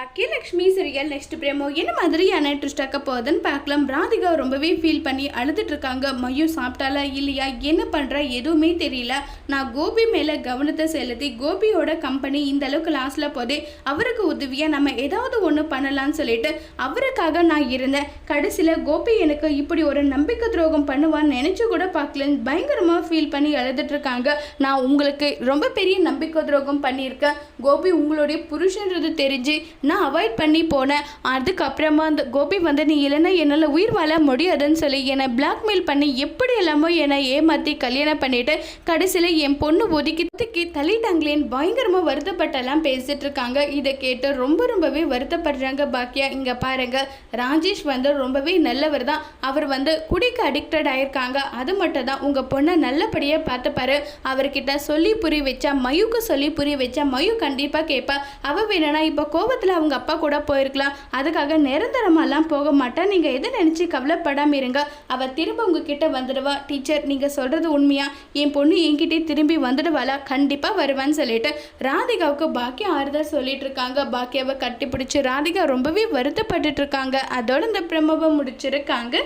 Bhagyalakshmi serial next பிரேமோ என்ன மாதிரியான twist ஆக்க போகுதுன்னு பார்க்கலாம். ராதிகா ரொம்பவே ஃபீல் பண்ணி அழுதுட்டு இருக்காங்க. மையு சாப்பிட்டாலா இல்லையா? என்ன பண்ணுறா எதுவுமே தெரியல. நான் கோபி மேலே கவனத்தை செலுத்தி கோபியோட கம்பெனி இந்த அளவுக்கு லாஸ்ல போதே அவருக்கு உதவியாக நம்ம ஏதாவது ஒன்று பண்ணலாம்னு சொல்லிட்டு அவருக்காக நான் இருந்தேன். கடைசியில் கோபி எனக்கு இப்படி ஒரு நம்பிக்கை துரோகம் பண்ணுவான்னு நினச்சி கூட பார்க்கலன்னு பயங்கரமாக ஃபீல் பண்ணி அழுதுட்டு இருக்காங்க. நான் உங்களுக்கு ரொம்ப பெரிய நம்பிக்கை துரோகம் பண்ணியிருக்கேன். கோபி உங்களுடைய புருஷன்றது தெரிஞ்சு நான் அவாய்ட் பண்ணி போனேன். அதுக்கப்புறமா அந்த கோபி வந்து நீ இல்லைன்னா என்னால் உயிர் வாழ முடியாதுன்னு சொல்லி என்னை பிளாக்மெயில் பண்ணி எப்படி எல்லாமோ என்னை ஏமாற்றி கல்யாணம் பண்ணிட்டு கடைசியில் என் பொண்ணு ஒதுக்கி தூக்கி தள்ளிட்டாங்களேன்னு பயங்கரமாக வருத்தப்பட்டெல்லாம் பேசிட்டு இருக்காங்க. இதை கேட்டு ரொம்ப ரொம்பவே வருத்தப்படுறாங்க பாக்கியா இங்கே பாருங்க ராஜேஷ் வந்து ரொம்பவே நல்லவர் தான். அவர் வந்து குடிக்கு அடிக்டட் ஆயிருக்காங்க. அது மட்டும் தான் உங்கள் பொண்ணை நல்லபடியாக பார்த்துப்பாரு அவர்கிட்ட சொல்லி புரிய வச்சா மயுக்கு சொல்லி புரிய வச்சா மயு கண்டிப்பாக கேட்பா அவள் வேணும்னா இப்போ கோவத்தில் அவங்க அப்பா கூட போயிருக்கலாம். அதுக்காக நிரந்தரமாலாம் போக மாட்டா நீங்கள் எதை நினச்சி கவலைப்படாமல் இருங்க. அவள் திரும்ப உங்ககிட்ட வந்துடுவா. டீச்சர் நீங்கள் சொல்கிறது உண்மையா? என் பொண்ணு என்கிட்டே திரும்பி வந்துடுவாளா? கண்டிப்பாக வருவான்னு சொல்லிட்டு ராதிகாவுக்கு பாக்கியம் ஆறுதல் சொல்லிட்டு இருக்காங்க. பாக்கியாவை கட்டி பிடிச்சி ராதிகா ரொம்பவே வருத்தப்பட்டுட்டு இருக்காங்க. அதோட இந்த பிரமவை முடிச்சிருக்காங்க.